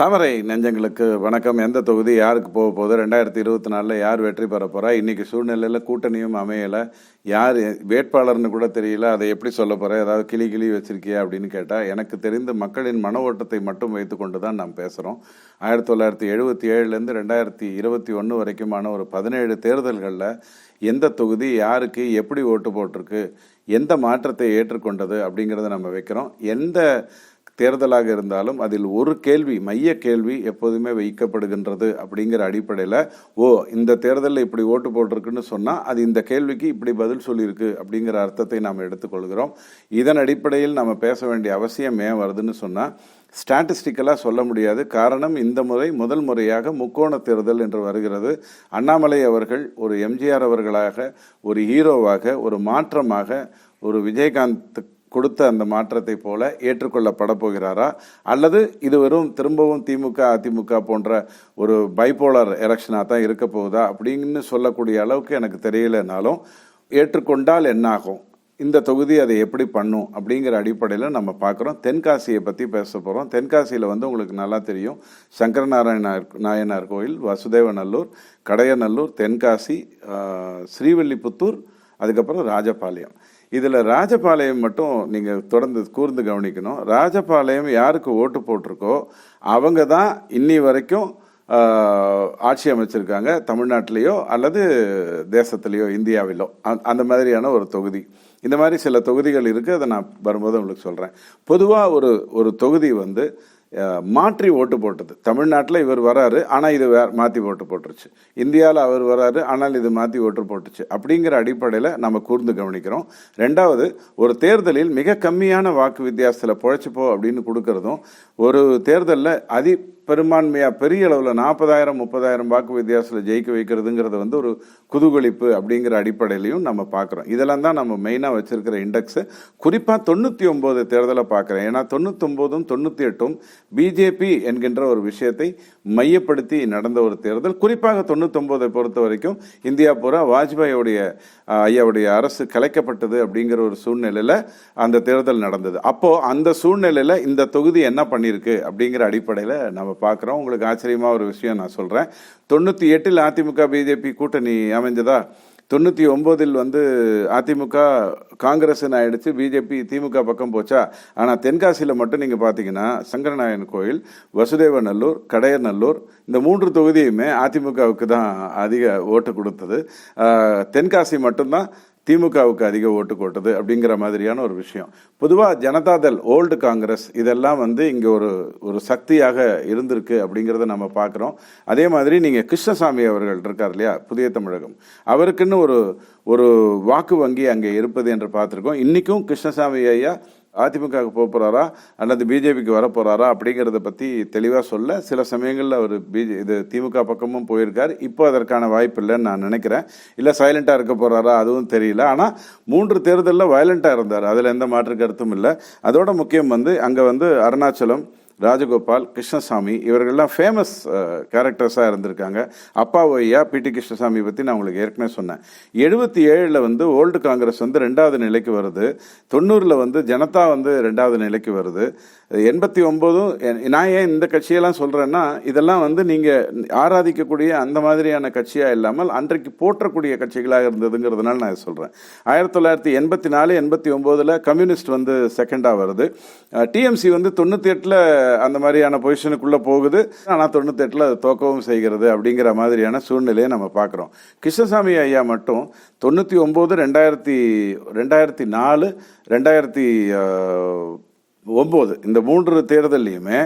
தாமரை நெஞ்சங்களுக்கு வணக்கம். எந்த தொகுதி யாருக்கு போக போகுது? ரெண்டாயிரத்தி இருபத்தி நாலில் யார் வெற்றி பெற போகிறா இன்றைக்கி சூழ்நிலையில் கூட்டணியும் அமையலை. யார் வேட்பாளர்னு கூட தெரியல. அதை எப்படி சொல்ல போகிற ஏதாவது கிளி கிளி வச்சிருக்கியா அப்படின்னு கேட்டால் எனக்கு தெரிந்து மக்களின் மன ஓட்டத்தை மட்டும் வைத்துக்கொண்டு தான் நாம் பேசுகிறோம் ஆயிரத்தி தொள்ளாயிரத்தி எழுபத்தி ஏழுலேருந்து ரெண்டாயிரத்தி இருபத்தி ஒன்று வரைக்குமான ஒரு பதினேழு தேர்தல்களில் எந்த தொகுதி யாருக்கு எப்படி ஓட்டு போட்டிருக்கு? எந்த மாற்றத்தை ஏற்றுக்கொண்டது அப்படிங்கிறத நம்ம வைக்கிறோம். எந்த தேர்தலாக இருந்தாலும் அதில் ஒரு கேள்வி மைய கேள்வி எப்போதுமே வைக்கப்படுகின்றது அப்படிங்கிற அடிப்படையில் ஓ இந்த தேர்தலில் இப்படி ஓட்டு போட்டிருக்குன்னு சொன்னால் அது இந்த கேள்விக்கு இப்படி பதில் சொல்லியிருக்கு அப்படிங்கிற அர்த்தத்தை நாம் எடுத்துக்கொள்கிறோம். இதன் அடிப்படையில் நம்ம பேச வேண்டிய அவசியம் ஏன் வருதுன்னு சொன்னால் ஸ்டாட்டிஸ்டிக்கலாக சொல்ல முடியாது. காரணம் இந்த முறை முதல் முறையாக முக்கோண தேர்தல் என்று வருகிறது. அண்ணாமலை அவர்கள் ஒரு எம்ஜிஆர் அவர்களாக ஒரு ஹீரோவாக ஒரு மாற்றமாக ஒரு விஜயகாந்த் கொடுத்த அந்த மாற்றத்தை போல ஏற்றுக்கொள்ளப்பட போகிறாரா? அல்லது இது வெறும் திரும்பவும் திமுக அதிமுக போன்ற ஒரு பைபோலார் எலெக்ஷனாக தான் இருக்க போகுதா? அப்படின்னு சொல்லக்கூடிய அளவுக்கு எனக்கு தெரியலனாலும் ஏற்றுக்கொண்டால் என்னாகும்? இந்த தொகுதி அதை எப்படி பண்ணும்? அப்படிங்கிற அடிப்படையில் நம்ம பார்க்குறோம். தென்காசியை பற்றி பேச போகிறோம் தென்காசியில் வந்து உங்களுக்கு நல்லா தெரியும். சங்கரநாராயணர் நாயனார் கோயில் வசுதேவநல்லூர் கடையநல்லூர் தென்காசி ஸ்ரீவில்லிபுத்தூர் அதுக்கப்புறம் ராஜபாளையம். இதில் ராஜபாளையம் மட்டும் நீங்கள் தொடர்ந்து கூர்ந்து கவனிக்கணும். ராஜபாளையம் யாருக்கு ஓட்டு போட்டிருக்கோ அவங்க தான் இன்னி வரைக்கும் ஆட்சி அமைச்சிருக்காங்க தமிழ்நாட்டிலேயோ அல்லது தேசத்திலேயோ இந்தியாவிலோ. அந்த- அந்த மாதிரியான ஒரு தொகுதி. இந்த மாதிரி சில தொகுதிகள் இருக்குது அதை நான் வரும்போது உங்களுக்கு சொல்கிறேன் பொதுவாக ஒரு ஒரு தொகுதி வந்து மாற்றி ஓட்டு போட்டது. தமிழ்நாட்டில் இவர் வராரு ஆனால் இது வே மாற்றி ஓட்டு போட்டுருச்சு. இந்தியாவில் அவர் வராரு ஆனால் இது மாற்றி ஓட்டு போட்டுச்சு. அப்படிங்கிற அடிப்படையில் நம்ம கூர்ந்து கவனிக்கிறோம். ரெண்டாவது ஒரு தேர்தலில் மிக கம்மியான வாக்கு வித்தியாசத்தில் பொழைச்சிப்போ அப்படின்னு கொடுக்கறதும் ஒரு தேர்தலில் அதி பெரும்பான்மையாக பெரிய அளவில் நாற்பதாயிரம் முப்பதாயிரம் வாக்கு வித்தியாசத்தில் ஜெயிக்க வைக்கிறதுங்கிறது வந்து ஒரு குதூகலிப்பு அப்படிங்கிற அடிப்படையிலையும் நம்ம பார்க்குறோம் இதெல்லாம் தான் நம்ம மெயினாக வச்சிருக்கிற இண்டெக்ஸு குறிப்பாக தொண்ணூற்றி ஒம்பது தேர்தலை பார்க்குறேன் ஏன்னா தொண்ணூத்தொம்போதும் தொண்ணூற்றி எட்டும் பிஜேபி என்கின்ற ஒரு விஷயத்தை மையப்படுத்தி நடந்த ஒரு தேர்தல். குறிப்பாக தொண்ணூத்தொம்போதை பொறுத்த வரைக்கும் இந்தியா பூரா வாஜ்பாயோடைய ஐயாவுடைய அரசு கலைக்கப்பட்டது அப்படிங்கிற ஒரு சூழ்நிலையில் அந்த தேர்தல் நடந்தது. அப்போது அந்த சூழ்நிலையில் இந்த தொகுதி என்ன பண்ணியிருக்கு அப்படிங்கிற அடிப்படையில் நம்ம பார்க்குறோம். உங்களுக்கு ஆச்சரியமாக ஒரு விஷயம் நான் சொல்கிறேன் தொண்ணூற்றி எட்டில் அதிமுக பிஜேபி கூட்டணி அமைஞ்சதா? தொண்ணூற்றி ஒம்போதில் வந்து அதிமுக காங்கிரஸ் ஆயிடுச்சு. பிஜேபி திமுக பக்கம் போச்சா? ஆனால் தென்காசியில் மட்டும் நீங்கள் பார்த்தீங்கன்னா சங்கரநாயன் கோயில் வசுதேவநல்லூர் கடையநல்லூர் இந்த மூன்று தொகுதியுமே அதிமுகவுக்கு தான் அதிக ஓட்டு கொடுத்தது. தென்காசி மட்டும்தான். திமுகவுக்கு அதிக ஓட்டு கொட்டது அப்படிங்கிற மாதிரியான ஒரு விஷயம். பொதுவாக ஜனதாதள் ஓல்டு காங்கிரஸ் இதெல்லாம் வந்து இங்கே ஒரு ஒரு சக்தியாக இருந்திருக்கு அப்படிங்கிறத நம்ம பார்க்குறோம் அதே மாதிரி நீங்கள் கிருஷ்ணசாமி அவர்கள் இருக்கார் இல்லையா புதிய தமிழகம். அவருக்குன்னு ஒரு ஒரு வாக்கு வங்கி அங்கே இருப்பது என்று பார்த்துருக்கோம். இன்றைக்கும் கிருஷ்ணசாமி ஐயா அதிமுகவுக்கு போக போகிறாரா அல்லது பிஜேபிக்கு வர போகிறாரா அப்படிங்கிறத பற்றி தெளிவாக சொல்ல சில சமயங்களில் அவர் பிஜே இது திமுக பக்கமும் போயிருக்கார். இப்போ அதற்கான வாய்ப்பு இல்லைன்னு நான் நினைக்கிறேன். இல்லை சைலண்ட்டாக இருக்க போகிறாரா அதுவும் தெரியல. ஆனால் மூன்று தேர்தலில் வயலண்ட்டாக இருந்தார். அதில் எந்த மாற்று கருத்தும் இல்லை. அதோட முக்கியம் வந்து அங்கே வந்து அருணாச்சலம் ராஜகோபால் கிருஷ்ணசாமி இவர்கள்லாம் ஃபேமஸ் கேரக்டர்ஸாக இருந்திருக்காங்க. அப்பா பி டி கிருஷ்ணசாமி பற்றி நான் உங்களுக்கு ஏற்கனவே சொன்னேன். எழுபத்தி ஏழில் வந்து ஓல்டு காங்கிரஸ் வந்து ரெண்டாவது நிலைக்கு வருது. தொண்ணூறில் வந்து ஜனதா வந்து ரெண்டாவது நிலைக்கு வருது. எண்பத்தி ஒம்போதும் நான் ஏன் இந்த கட்சியெல்லாம் சொல்கிறேன்னா இதெல்லாம் வந்து நீங்கள் ஆராதிக்கக்கூடிய அந்த மாதிரியான கட்சியாக இல்லாமல் அன்றைக்கு போற்றக்கூடிய கட்சிகளாக இருந்ததுங்கிறதுனால நான் சொல்கிறேன் ஆயிரத்தி தொள்ளாயிரத்தி எண்பத்தி நாலு எண்பத்தி ஒம்போதில் கம்யூனிஸ்ட் வந்து செகண்டாக வருது. டிஎம்சி வந்து தொண்ணூற்றி எட்டில் அந்த மாதிரியான பொசிஷனுக்குள்ளே போகுது. ஆனால் தொண்ணூற்றி எட்டில் அது தோக்கவும் செய்கிறது அப்படிங்கிற மாதிரியான சூழ்நிலையை நம்ம பார்க்குறோம். கிருஷ்ணசாமி ஐயா மட்டும் தொண்ணூற்றி ஒம்பது ரெண்டாயிரத்தி ரெண்டாயிரத்தி நாலு ரெண்டாயிரத்தி ஒம்பது இந்த மூன்று தேர்தல்லையுமே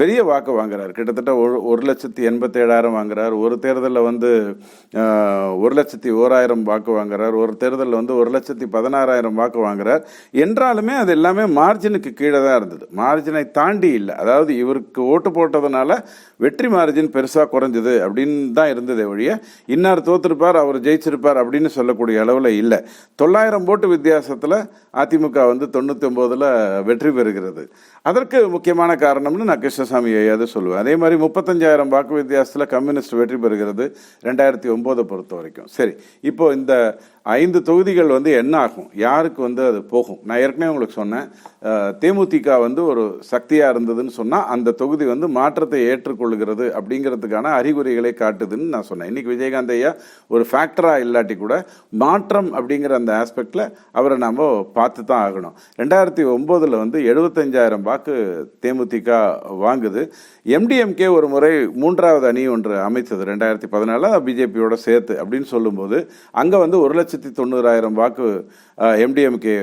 பெரிய வாக்கு வாங்குறார். கிட்டத்தட்ட ஒரு ஒரு லட்சத்தி எண்பத்தேழாயிரம் வாங்குறார். ஒரு தேர்தலில் வந்து ஒரு லட்சத்தி ஓராயிரம் வாக்கு வாங்குறார். ஒரு தேர்தலில் வந்து ஒரு லட்சத்தி பதினாறாயிரம் வாக்கு வாங்குறார். என்றாலுமே அது எல்லாமே மார்ஜினுக்கு கீழே தான் இருந்தது. மார்ஜினை தாண்டி இல்லை. அதாவது இவருக்கு ஓட்டு போட்டதுனால வெற்றி மார்ஜின் பெருசாக குறைஞ்சது அப்படின்னு தான் இருந்ததே ஒழிய இன்னார் தோத்திருப்பார் அவர் ஜெயிச்சிருப்பார் அப்படின்னு சொல்லக்கூடிய அளவில் இல்லை. தொள்ளாயிரம் ஓட்டு வித்தியாசத்தில் அதிமுக வந்து தொண்ணூற்றி ஒம்போதில் வெற்றி பெறுகிறது. அதற்கு முக்கியமான காரணம்னு நான் கிருஷ்ண கிருஷ்ணசாமி ஐயாவது சொல்லுவேன் அதே மாதிரி முப்பத்தஞ்சாயிரம் வாக்கு வித்தியாசத்தில் கம்யூனிஸ்ட் வெற்றி பெறுகிறது ரெண்டாயிரத்தி ஒம்போதை பொறுத்த வரைக்கும். சரி இப்போ இந்த ஐந்து தொகுதிகள் வந்து என்ன ஆகும்? யாருக்கு வந்து அது போகும்? நான் ஏற்கனவே உங்களுக்கு சொன்னேன். தேமுதிக வந்து ஒரு சக்தியாக இருந்ததுன்னு சொன்னால் அந்த தொகுதி வந்து மாற்றத்தை ஏற்றுக்கொள்கிறது அப்படிங்கிறதுக்கான அறிகுறிகளை காட்டுதுன்னு நான் சொன்னேன். இன்னைக்கு விஜயகாந்த் ஐயா ஒரு ஃபேக்டராக இல்லாட்டி கூட மாற்றம் அப்படிங்கிற அந்த ஆஸ்பெக்டில் அவரை நாம் பார்த்து தான் ஆகணும். ரெண்டாயிரத்தி ஒம்போதில் வந்து எழுபத்தஞ்சாயிரம் வாக்கு தேமுதிக வாங்குது எம்டிஎம்கே ஒரு முறை மூன்றாவது அணி ஒன்று அமைத்தது ரெண்டாயிரத்தி பதினாலில் பிஜேபியோட சேர்த்து அப்படின்னு சொல்லும்போது அங்கே வந்து ஒரு லட்சத்தி தொண்ணூறாயிரம் வாக்கு எம்டிஎம்கே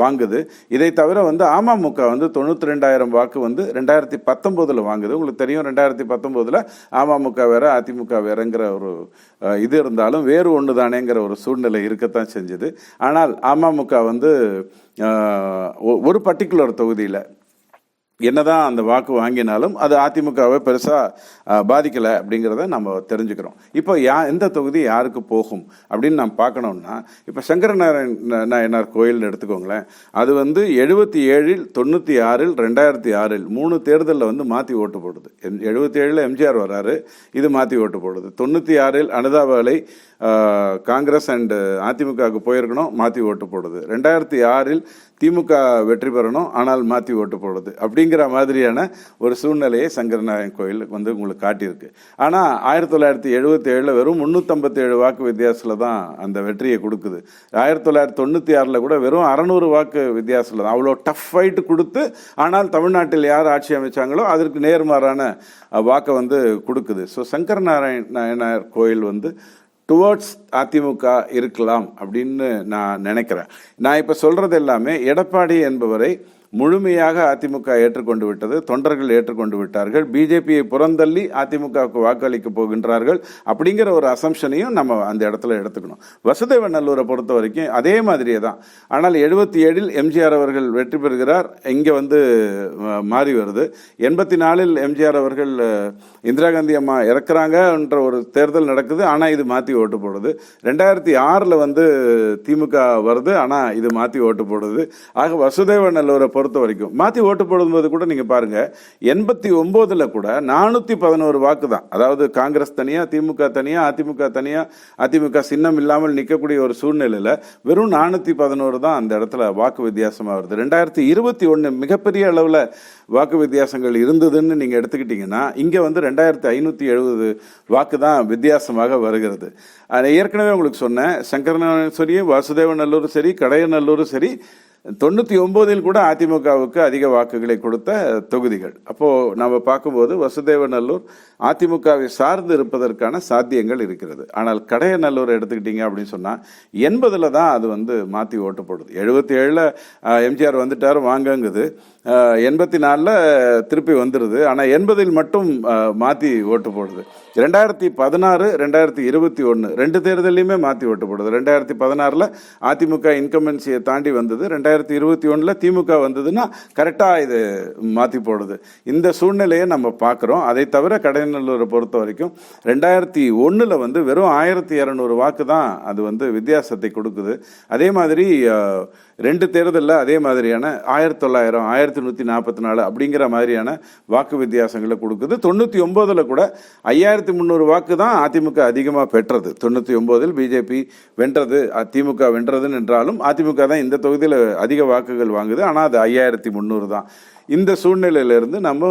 வாங்குது. இதை தவிர வந்து அமமுக வந்து தொண்ணூற்றி ரெண்டாயிரம் வாக்கு வந்து ரெண்டாயிரத்தி பத்தொம்போதில் வாங்குது. உங்களுக்கு தெரியும் ரெண்டாயிரத்தி பத்தொம்போதில் அமமுக வேற அதிமுக வேறங்கிற ஒரு இது இருந்தாலும் வேறு ஒன்று தானேங்கிற ஒரு சூழ்நிலை இருக்கத்தான் செஞ்சது. ஆனால் அமமுக வந்து ஒரு பர்டிகுலர் தொகுதியில் என்னதான் அந்த வாக்கு வாங்கினாலும் அது அதிமுகவை பெருசாக பாதிக்கலை அப்படிங்கிறத நம்ம தெரிஞ்சுக்கிறோம். இப்போ யா எந்த தொகுதி யாருக்கு போகும் அப்படின்னு நம்ம பார்க்கணும்னா இப்போ சங்கரநாராயண நாயனார் கோயில்னு எடுத்துக்கோங்களேன். அது வந்து எழுபத்தி ஏழில் தொண்ணூற்றி ஆறில் ரெண்டாயிரத்தி ஆறில் மூணு தேர்தலில் வந்து மாற்றி ஓட்டு போடுது. எழுபத்தி ஏழில் எம்ஜிஆர் வராரு இது மாற்றி ஓட்டு போடுது. தொண்ணூற்றி ஆறில் அனுதாபாலை காங்கிரஸ் அண்டு அதிமுகவுக்கு போயிருக்கணும் மாற்றி ஓட்டு போடுது. ரெண்டாயிரத்தி ஆறில் திமுக வெற்றி பெறணும் ஆனால் மாற்றி ஓட்டு போடுது அப்படிங்கிற மாதிரியான ஒரு சூழ்நிலையை சங்கரநாயகன் கோயில் வந்து உங்களுக்கு காட்டியிருக்கு. ஆனால் ஆயிரத்தி தொள்ளாயிரத்தி எழுபத்தி ஏழில் வெறும் முந்நூற்றம்பத்தேழு வாக்கு வித்தியாசத்தில் தான் அந்த வெற்றியை கொடுக்குது. ஆயிரத்தி தொள்ளாயிரத்தி தொண்ணூற்றி ஆறில் கூட வெறும் அறநூறு வாக்கு வித்தியாசத்தில் தான். அவ்வளோ டஃப் ஃபைட்டு கொடுத்து ஆனால் தமிழ்நாட்டில் யார் ஆட்சி அமைச்சாங்களோ அதற்கு நேர்மாறான வாக்கை வந்து கொடுக்குது. ஸோ சங்கர நாராயண நாயனார் கோயில் வந்து டுவர்ட்ஸ் அதிமுக இருக்கலாம் அப்படின்னு நான் நினைக்கிறேன். நான் இப்போ சொல்கிறது எல்லாமே எடப்பாடி என்பவரை முழுமையாக அதிமுக ஏற்றுக்கொண்டு விட்டது தொண்டர்கள் ஏற்றுக்கொண்டு விட்டார்கள் பிஜேபியை புறந்தள்ளி அதிமுகவுக்கு வாக்களிக்க போகின்றார்கள் அப்படிங்கிற ஒரு அசம்ஷனையும் நம்ம அந்த இடத்துல எடுத்துக்கணும். வசுதேவ நல்லூரை பொறுத்த வரைக்கும் அதே மாதிரியே தான். ஆனால் எழுபத்தி ஏழில் எம்ஜிஆர் அவர்கள் வெற்றி பெறுகிறார் இங்கே வந்து மாறி வருது. எண்பத்தி நாலில் எம்ஜிஆர் அவர்கள் இந்திரா காந்தி அம்மா இறக்குறாங்கன்ற ஒரு தேர்தல் நடக்குது ஆனால் இது மாற்றி ஓட்டு போடுது. ரெண்டாயிரத்தி ஆறில் வந்து திமுக வருது ஆனால் இது மாற்றி ஓட்டு போடுது. ஆக வசுதேவ நல்லூரை பொறுத்த பொறுத்த வரைக்கும். மாற்றி ஓட்டு போடும்போது கூட நீங்கள் பாருங்க எண்பத்தி ஒம்போதில் கூட நானூற்றி பதினோரு வாக்கு தான் அதாவது காங்கிரஸ் தனியாக திமுக தனியாக அதிமுக தனியாக அதிமுக சின்னம் இல்லாமல் நிற்கக்கூடிய ஒரு சூழ்நிலையில் வெறும் நானூற்றி பதினோரு தான் அந்த இடத்துல வாக்கு வித்தியாசமாக வருது. ரெண்டாயிரத்தி இருபத்தி ஒன்று மிகப்பெரிய அளவில் வாக்கு வித்தியாசங்கள் இருந்ததுன்னு நீங்கள் எடுத்துக்கிட்டிங்கன்னா இங்கே வந்து ரெண்டாயிரத்தி ஐநூற்றி எழுபது வாக்கு தான் வித்தியாசமாக வருகிறது. ஏற்கனவே உங்களுக்கு சொன்னேன் சங்கரநாதன் சரி வாசுதேவ நல்லூரும் சரி கடையநல்லூரும் சரி தொண்ணூற்றி ஒம்போதில் கூட அதிமுகவுக்கு அதிக வாக்குகளை கொடுத்த தொகுதிகள். அப்போது நம்ம பார்க்கும்போது வசுதேவநல்லூர் அதிமுகவை சார்ந்து இருப்பதற்கான சாத்தியங்கள் இருக்கிறது. ஆனால் கடையநல்லூர் எடுத்துக்கிட்டீங்க அப்படின்னு சொன்னால் எண்பதில் தான் அது வந்து மாற்றி ஓட்டு போடுது எழுபத்தி ஏழில் எம்ஜிஆர் வந்துட்டார் வாங்கங்குது. எண்பத்தி நாலில் திருப்பி வந்துடுது ஆனால் எண்பதில் மட்டும் மாற்றி ஓட்டு போடுது. ரெண்டாயிரத்தி பதினாறு ரெண்டாயிரத்தி இருபத்தி ஒன்று ரெண்டு தேர்தலையுமே மாற்றி ஓட்டு போடுது. ரெண்டாயிரத்தி பதினாறில் அதிமுக இன்கம்பன்சியை தாண்டி வந்தது. ரெண்டாயிரத்தி இருபத்தி ஒன்றில் திமுக வந்ததுன்னா கரெக்டாக இது மாற்றி போடுது. இந்த சூழ்நிலையை நம்ம பார்க்குறோம். அதை தவிர கடைநல்லூரை பொறுத்த வரைக்கும் ரெண்டாயிரத்தி ஒன்றில் வந்து வெறும் ஆயிரத்தி இரநூறு வாக்கு தான் அது வந்து வித்தியாசத்தை கொடுக்குது. அதே மாதிரி ரெண்டு தேர்தலில் அதே மாதிரியான ஆயிரத்தி தொள்ளாயிரம் ஆயிரத்தி நூற்றி நாற்பத்தி நாலு அப்படிங்கிற மாதிரியான வாக்கு வித்தியாசங்களை கொடுக்குது. தொண்ணூற்றி ஒம்போதில் கூட ஐயாயிரத்தி முந்நூறு வாக்கு தான் அதிமுக அதிகமாக பெற்றது. தொண்ணூற்றி ஒம்போதில் பிஜேபி வென்றது அதிமுக திமுக வென்றதுன்னு என்றாலும் அதிமுக தான் இந்த தொகுதியில் அதிக வாக்குகள் வாங்குது. ஆனால் அது ஐயாயிரத்தி முந்நூறு தான். இந்த சூழ்நிலையிலிருந்து நம்ம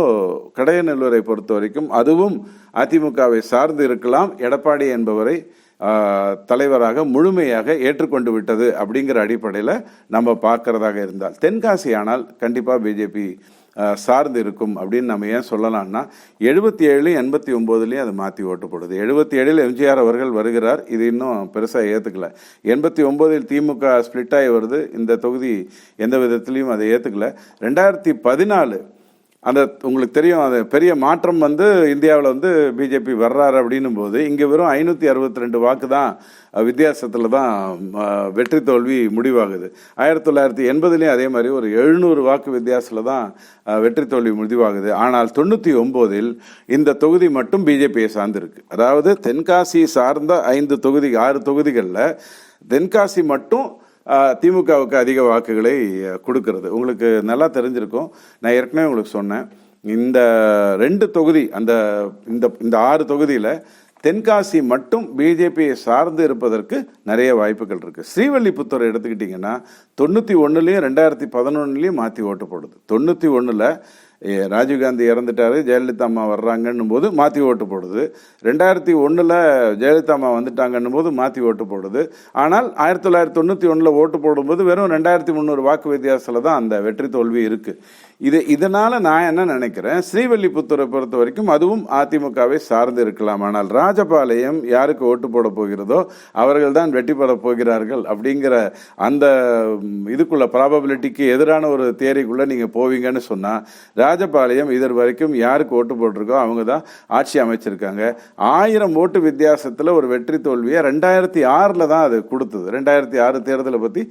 கடையநல்லூரை பொறுத்த வரைக்கும் அதுவும் அதிமுகவை சார்ந்து இருக்கலாம். எடப்பாடி என்பவரை தலைவராக முழுமையாக ஏற்றுக்கொண்டு விட்டது அப்படிங்கிற அடிப்படையில் நம்ம பார்க்கறதாக இருந்தால். தென்காசி ஆனால் கண்டிப்பாக பிஜேபி சார்ந்து இருக்கும் அப்படின்னு நம்ம ஏன் சொல்லலாம்னா எழுபத்தி ஏழு எண்பத்தி ஒம்போதுலேயும் அது மாற்றி ஓட்டு போடுது எழுபத்தி ஏழில் எம்ஜிஆர் அவர்கள் வருகிறார். இது இன்னும் பெருசாக ஏற்றுக்கல எண்பத்தி ஒம்போதில் திமுக ஸ்பிளிட் ஆகி வருது. இந்த தொகுதி எந்த விதத்துலையும் அதை ஏற்றுக்கல ரெண்டாயிரத்தி பதினாலு அந்த உங்களுக்கு தெரியும் அது பெரிய மாற்றம் வந்து இந்தியாவில் வந்து பிஜேபி வர்றாரு அப்படின்னும் போது இங்கே வெறும் ஐநூற்றி அறுபத்தி ரெண்டு வாக்கு தான் வித்தியாசத்தில் தான் வெற்றி தோல்வி முடிவாகுது. ஆயிரத்தி தொள்ளாயிரத்தி எண்பதுலேயும் அதே மாதிரி ஒரு எழுநூறு வாக்கு வித்தியாசத்தில் தான் வெற்றி தோல்வி முடிவாகுது. ஆனால் தொண்ணூற்றி ஒம்போதில் இந்த தொகுதி மட்டும் பிஜேபியை சார்ந்திருக்கு. அதாவது தென்காசி சார்ந்த ஐந்து தொகுதி ஆறு தொகுதிகளில் தென்காசி மட்டும் திமுகவுக்கு அதிக வாக்குகளை கொடுக்கறது. உங்களுக்கு நல்லா தெரிஞ்சிருக்கும். நான் ஏற்கனவே உங்களுக்கு சொன்னேன். இந்த ரெண்டு தொகுதி அந்த இந்த இந்த ஆறு தொகுதியில் தென்காசி மட்டும் பிஜேபியை சார்ந்து இருப்பதற்கு நிறைய வாய்ப்புகள் இருக்கு. ஸ்ரீவல்லிபுத்தூரை எடுத்துக்கிட்டிங்கன்னா தொண்ணூற்றி ஒன்றுலையும் ரெண்டாயிரத்தி பதினொன்றுலேயும் மாற்றி ஓட்டு போடுது. தொண்ணூற்றி ஒன்றில் ராஜீவ்காந்தி இறந்துட்டாரு ஜெயலலிதா அம்மா வர்றாங்கன்னும் போது மாற்றி ஓட்டு போடுது. ரெண்டாயிரத்தி ஒன்றில் ஜெயலலிதா அம்மா வந்துட்டாங்கன்னும் போது மாற்றி ஓட்டு போடுது. ஆனால் ஆயிரத்தி தொள்ளாயிரத்தி தொண்ணூற்றி ஒன்றில் ஓட்டு போடும்போது வெறும் ரெண்டாயிரத்தி முந்நூறு வாக்கு வித்தியாசத்தில் தான் அந்த வெற்றி தோல்வி இருக்குது இது இதனால் நான் என்ன நினைக்கிறேன் ஸ்ரீவல்லிபுத்தூரை பொறுத்த வரைக்கும் அதுவும் அதிமுகவை சார்ந்து இருக்கலாம். ஆனால் ராஜபாளையம் யாருக்கு ஓட்டு போட போகிறதோ அவர்கள் தான் வெற்றி பெற போகிறார்கள் அப்படிங்கிற அந்த இதுக்குள்ள ப்ராபபிலிட்டிக்கு எதிரான ஒரு தேரிக்குள்ளே நீங்கள் போவீங்கன்னு சொன்னால் ராஜபாளையம் இதர் வரைக்கும் யாருக்கு ஓட்டு போட்டிருக்கோ அவங்க தான் ஆட்சி அமைச்சிருக்காங்க. ஆயிரம் ஓட்டு வித்தியாசத்தில் ஒரு வெற்றி தோல்வியை ரெண்டாயிரத்தி ஆறில் தான் அது கொடுத்தது. ரெண்டாயிரத்தி ஆறு தேர்தலை பற்றி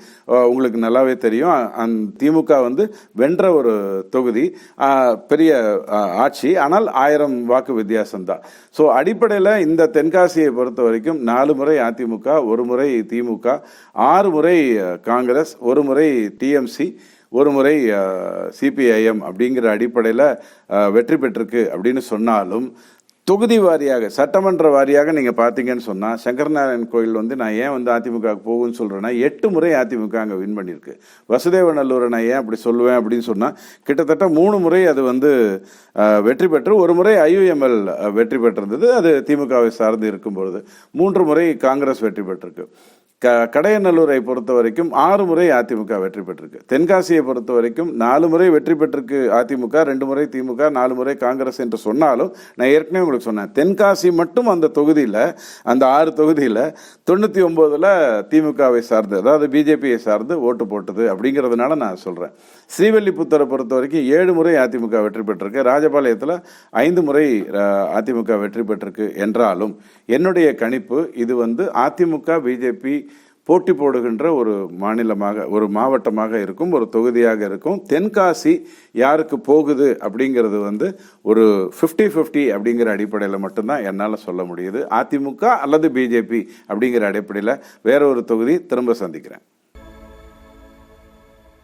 உங்களுக்கு நல்லாவே தெரியும். அந் திமுக வந்து வென்ற ஒரு தொகுதி பெரிய ஆட்சி. ஆனால் ஆயிரம் வாக்கு வித்தியாசம் தான் ஸோ அடிப்படையில் இந்த தென்காசியை பொறுத்த வரைக்கும் நாலு முறை அதிமுக ஒரு முறை திமுக ஆறு முறை காங்கிரஸ் ஒரு முறை டிஎம்சி ஒரு முறை சிபிஐஎம் அப்படிங்கிற அடிப்படையில் வெற்றி பெற்றிருக்கு அப்படின்னு சொன்னாலும் தொகுதி வாரியாக சட்டமன்ற வாரியாக நீங்கள் பார்த்தீங்கன்னு சொன்னால் சங்கரநாராயண் கோயில் வந்து நான் ஏன் வந்து அதிமுக போகும்னு சொல்கிறேன்னா எட்டு முறை அதிமுக அங்கே வின் பண்ணியிருக்கு. வசுதேவநல்லூரை நான் ஏன் அப்படி சொல்லுவேன் அப்படின்னு சொன்னால் கிட்டத்தட்ட மூணு முறை அது வந்து வெற்றி பெற்று ஒரு முறை ஐயுஎம்எல் வெற்றி பெற்றிருந்தது அது திமுகவை சார்ந்து இருக்கும் பொழுது மூன்று முறை காங்கிரஸ் வெற்றி பெற்றிருக்கு. க கடையநல்லூரை பொறுத்த வரைக்கும் ஆறு முறை அதிமுக வெற்றி பெற்றிருக்கு. தென்காசியை பொறுத்த வரைக்கும் நாலு முறை வெற்றி பெற்றிருக்கு அதிமுக ரெண்டு முறை திமுக நாலு முறை காங்கிரஸ் என்று சொன்னாலும் நான் ஏற்கனவே உங்களுக்கு சொன்னேன். தென்காசி மட்டும் அந்த தொகுதியில் அந்த ஆறு தொகுதியில் தொண்ணூற்றி ஒம்போதில் திமுகவை சார்ந்து அதாவது பிஜேபியை சார்ந்து ஓட்டு போட்டது அப்படிங்கிறதுனால நான் சொல்கிறேன் ஸ்ரீவல்லிபுத்தரை பொறுத்த வரைக்கும் ஏழு முறை அதிமுக வெற்றி பெற்றிருக்கு. ராஜபாளையத்தில் ஐந்து முறை அதிமுக வெற்றி பெற்றிருக்கு என்றாலும் என்னுடைய கணிப்பு இது வந்து அதிமுக பிஜேபி போட்டி போடுகின்ற ஒரு மாநிலமாக ஒரு மாவட்டமாக இருக்கும் ஒரு தொகுதியாக இருக்கும். தென்காசி யாருக்கு போகுது அப்படிங்கிறது வந்து ஒரு 50 50 அப்படிங்கிற அடிப்படையில் மட்டும்தான் என்னால் சொல்ல முடியுது. அதிமுக அல்லது பிஜேபி அப்படிங்கிற அடிப்படையில் வேற ஒரு தொகுதி திரும்ப சந்திக்கிறேன்.